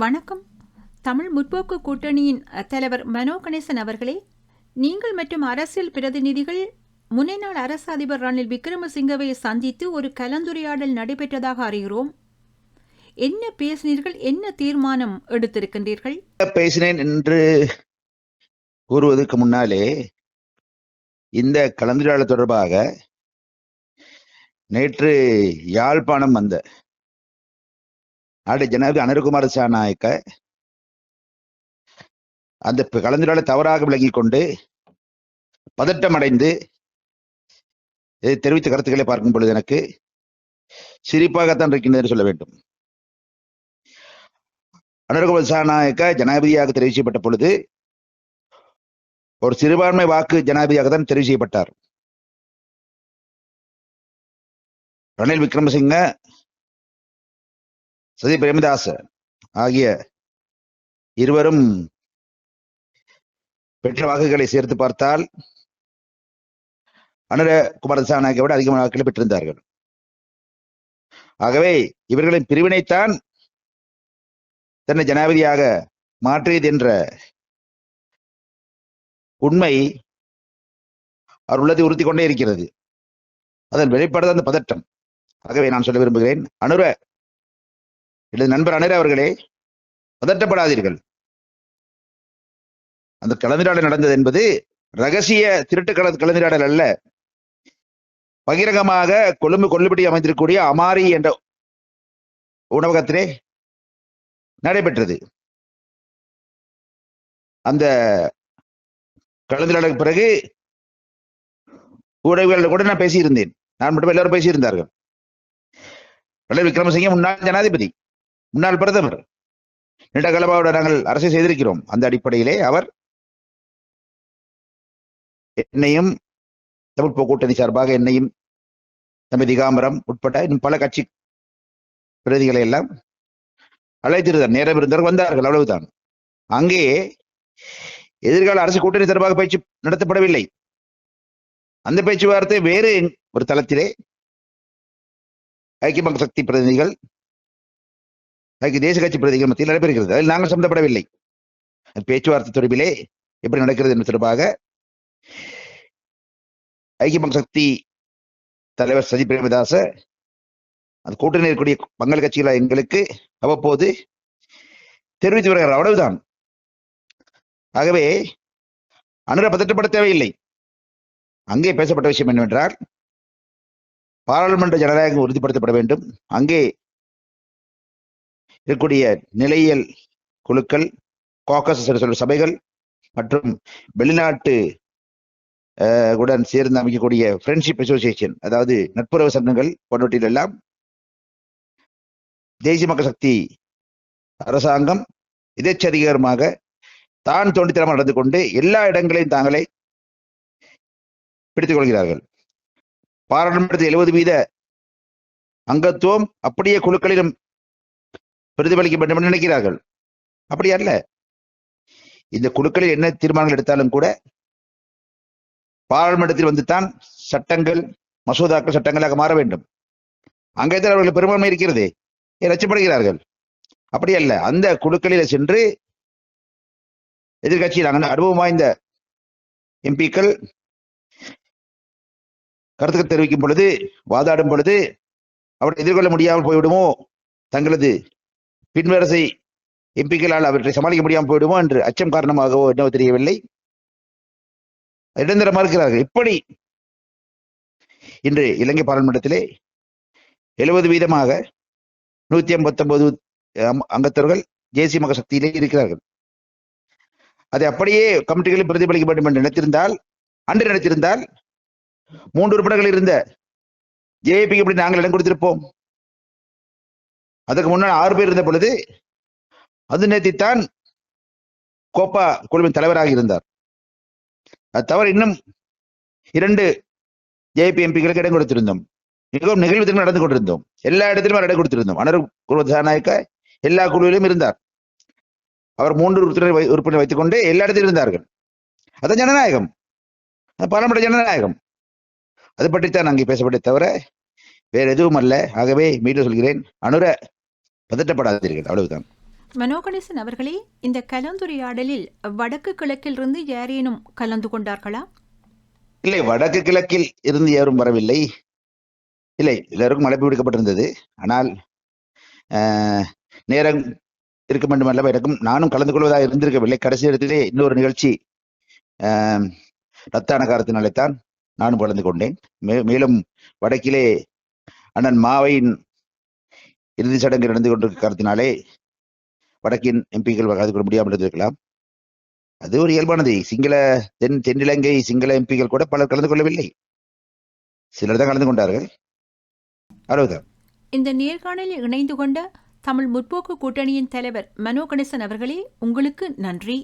வணக்கம். தமிழ் முற்போக்கு கூட்டணியின் தலைவர் மனோ கணேசன் அவர்களே நீங்கள் மற்றும் அரசியல் பிரதிநிதிகள் முன்னாள் அரசு அதிபர் ரணில் விக்ரமசிங்கவை சந்தித்து ஒரு கலந்துரையாடல் நடைபெற்றதாக அறிகிறோம். என்ன பேசினீர்கள்? என்ன தீர்மானம் எடுத்திருக்கின்றீர்கள்? பேசினேன் என்று கூறுவதற்கு முன்னாலே இந்த கலந்துரையாடல் தொடர்பாக நேற்று யாழ்ப்பாணம் வந்த நாடு ஜனாதிபதி அனிருகுமார் சாநாயக்க அந்த ப- கலந்துரையாடலை தவறாக விளங்கிக் கொண்டு பதட்டம் அடைந்து தெரிவித்த கருத்துக்களை பார்க்கும் பொழுது எனக்கு சிரிப்பாகத்தான் இருக்கின்றது என்று சொல்ல வேண்டும். அனுர்குமார் சாநாயக்க ஜனாதிபதியாக தெரிவு செய்யப்பட்ட பொழுது ஒரு சிறுபான்மை வாக்கு ஜனாதிபதியாக தான் தெரிவு செய்யப்பட்டார். ரணில் விக்ரமசிங்க சதி பிரேமதாச ஆகிய இருவரும் பெற்ற வாக்குகளை சேர்த்து பார்த்தால் அனுர குமாரசானாக்கை விட அதிகமான வாக்குகளை பெற்றிருந்தார்கள். ஆகவே இவர்களின் பிரிவினைத்தான் தன்னை ஜனாதிபதியாக மாற்றியது என்ற உண்மை அவர் உள்ளதை உறுத்தி கொண்டே இருக்கிறது. அதன் வெளிப்பாடு அந்த பதட்டம். ஆகவே நான் சொல்ல விரும்புகிறேன் அனுர எனது நண்பர் அனுர அவர்களே பதட்டப்படாதீர்கள். அந்த கலந்துரையாடல் நடந்தது என்பது ரகசிய திருட்டு கல கலந்துரையாடல் அல்ல. பகிரங்கமாக கொழும்பு கொள்ளுபடி அமைந்திருக்கக்கூடிய அமாரி என்ற உணவகத்திலே நடைபெற்றது. அந்த கலந்துரையாடலுக்கு பிறகு ஊடகங்களில் கூட நான் பேசியிருந்தேன். நான் மட்டும் எல்லாரும் பேசியிருந்தார்கள். விக்ரமசிங்க முன்னாள் ஜனாதிபதி. முன்னாள் பிரதமர். நீண்ட நாங்கள் அரசை செய்திருக்கிறோம். அந்த அடிப்படையிலே அவர் என்னையும் தமிழ் கூட்டணி சார்பாக என்னையும் தம்பி திகாம்பரம் உட்பட்ட இன்னும் பல கட்சி பிரதிகளை எல்லாம் அழைத்திருந்தார். நேரம் இருந்தவர் வந்தார்கள். அவ்வளவுதான். அங்கே எதிர்கால அரசு கூட்டணி சார்பாக பேச்சு நடத்தப்படவில்லை. அந்த பேச்சுவார்த்தை வேறு ஒரு தளத்திலே ஐக்கிய மக்கள் சக்தி பிரதிநிதிகள் ஐக்கிய தேசிய கட்சி பிரதிகள் மத்தியில் நடைபெறுகிறது. அதில் நாங்கள் சம்மந்தப்படவில்லை. பேச்சுவார்த்தை தொடர்பிலே எப்படி நடக்கிறது என்பது தொடர்பாக ஐக்கிய சக்தி தலைவர் சஜி பிரேமதாச அந்த கூட்டணி இருக்கக்கூடிய பங்கல் கட்சிகள் எங்களுக்கு அவ்வப்போது தெரிவித்து வருகிறார். அவ்வளவுதான். ஆகவே அனுர பதட்டப்பட தேவையில்லை. அங்கே பேசப்பட்ட விஷயம் என்னவென்றால் பாராளுமன்ற ஜனநாயகம் உறுதிப்படுத்தப்பட வேண்டும். அங்கே இருக்கக்கூடிய நிலையியல் குழுக்கள் காக்கஸ் சொல்ற சபைகள் மற்றும் வெளிநாட்டு அஹ், உடன் சேர்ந்து அமைக்கக்கூடிய ஃப்ரெண்ட்ஷிப் அசோசியேஷன் அதாவது நட்புறவு சங்கங்கள் போன்றவற்றில் எல்லாம் தேசிய மக்கள் சக்தி அரசாங்கம் எதேச்சதிகாரமாக தான் தோண்டித்தனமாக நடந்து கொண்டு எல்லா இடங்களையும் தாங்களே பிடித்துக் கொள்கிறார்கள். பாராளுமன்றத்தில் எழுபது வீத அங்கத்துவம் அப்படியே குழுக்களிலும் பிரதிபலிக்க வேண்டும் என்று நினைக்கிறார்கள். அப்படி அல்ல. இந்த குழுக்களில் என்ன தீர்மானங்கள் எடுத்தாலும் கூட பாராளுமன்றத்தில் வந்துத்தான் சட்டங்கள் மசோதாக்கள் சட்டங்களாக மாற வேண்டும். அங்கேதான் அவர்கள் பெரும்பான்மை இருக்கிறதே ரச்சப்படுகிறார்கள் அப்படி அல்ல. அந்த குழுக்களில் சென்று எதிர்கட்சியில் அனுபவம் வாய்ந்த எம்பிக்கள் கருத்துக்கள் தெரிவிக்கும் பொழுது வாதாடும் பொழுது அவர்கள் எதிர்கொள்ள முடியாமல் போய்விடுமோ? தங்களது பின்வரசை எம்பிக்களால் அவற்றை சமாளிக்க முடியாமல் போயிடுமோ என்று அச்சம் காரணமாகவோ என்னவோ தெரியவில்லை. இடந்திர மறுக்கிறார்கள் இப்படி இன்று இலங்கை பாராளுமன்றத்திலே எழுபது வீதமாக நூத்தி ஐம்பத்தொன்பது அங்கத்தவர்கள் தேசிய மக சக்தியிலே இருக்கிறார்கள். அதை அப்படியே கமிட்டிகளில் பிரதிபலிக்க வேண்டும் என்று நினைத்திருந்தால் அன்று நினைத்திருந்தால் மூன்று உறுப்பினர்கள் இருந்த ஜேபிக்கு எப்படி நாங்கள் இடம் கொடுத்திருப்போம்? அதுக்கு முன்னால் ஆறு பேர் இருந்த பொழுது அது நேத்தித்தான் கோப்பா குழுவின் தலைவராக இருந்தார். அது தவிர இன்னும் இரண்டு ஜேபி எம்பிகளுக்கு இடம் கொடுத்திருந்தோம். மிகவும் நிகழ்வு நடந்து கொண்டிருந்தோம். எல்லா இடத்திலும் இடம் கொடுத்திருந்தோம். அனர் குழு ஜனநாயக்க எல்லா குழுவிலும் இருந்தார். அவர் மூன்று உறுப்பினர் வை- உறுப்பினர் வைத்துக் கொண்டு எல்லா இடத்திலும் இருந்தார்கள். அதான் ஜனநாயகம். அது பாராளுமன்ற ஜனநாயகம். அது பற்றித்தான் அங்கே பேசப்பட்டே தவிர வேற எதுவும் அல்ல ஆகவே மீண்டும் சொல்கிறேன். அனுர பதட்டப்படாதீர்கள். அவ்வளவுதான். மனோ கணேசன் அவர்களே இந்த கலந்துரையாடலில் வடக்கு கிழக்கிலிருந்து யாரேனும் கலந்து கொண்டார்களா? இல்லை வடக்கு கிழக்கில் இருந்து யாரும் வரவில்லை. இல்லை எல்லாருக்கும் அழைப்பு விடுக்கப்பட்டிருந்தது ஆனால் நேரம் இருக்க வேண்டும் அல்லவா எனக்கும் நானும் கலந்து கொள்வதாக இருந்திருக்கவில்லை. கடைசி இடத்திலே இன்னொரு நிகழ்ச்சி ரத்தான காரணத்தினாலே தான் நானும் கலந்து கொண்டேன். மே- மேலும் வடக்கிலே அண்ணன் மாவையின் இறுதிச் சடங்கு நடந்து கொண்டிருக்க காரணத்தினாலே வடக்கின் எம்பிக்கள் கலந்து கொள்ள முடியாமல் இருந்திருக்கலாம். அது ஒரு இயல்பானது. சிங்கள தென் தென்னிலங்கை சிங்கள எம்பிக்கள் கூட பலர் கலந்து கொள்ளவில்லை. சிலர் தான் கலந்து கொண்டார்கள். அவ்வளவுதான் இந்த நேர்காணலில் இணைந்து கொண்ட தமிழ் முற்போக்கு கூட்டணியின் தலைவர் மனோ கணேசன் அவர்களே உங்களுக்கு நன்றி.